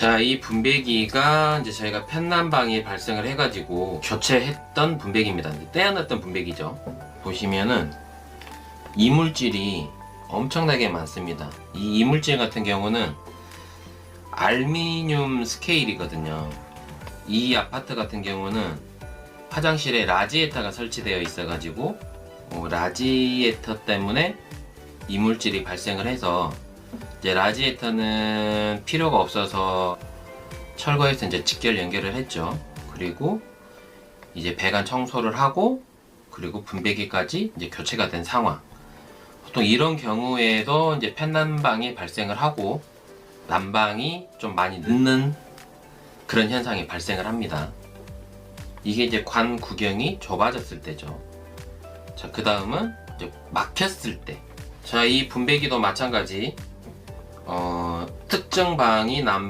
자, 이 분배기가 이제 저희가 편난방이 발생을 해가지고 교체했던 분배기입니다. 떼어놨던 분배기죠. 보시면은 이물질이 엄청나게 많습니다. 이 이물질 같은 경우는 알미늄 스케일이거든요. 이 아파트 같은 경우는 화장실에 라지에타가 설치되어 있어가지고 어, 라지에터 때문에 이물질이 발생을 해서 이제 라지에터는 필요가 없어서 철거해서 이제 직결 연결을 했죠. 그리고 이제 배관 청소를 하고 그리고 분배기까지 이제 교체가 된 상황. 보통 이런 경우에도 이제 팬난방이 발생을 하고 난방이 좀 많이 늦는 그런 현상이 발생을 합니다. 이게 이제 관 구경이 좁아졌을 때죠. 자, 그 다음은 막혔을 때. 자, 이 분배기도 마찬가지. 어, 특정 방이 난방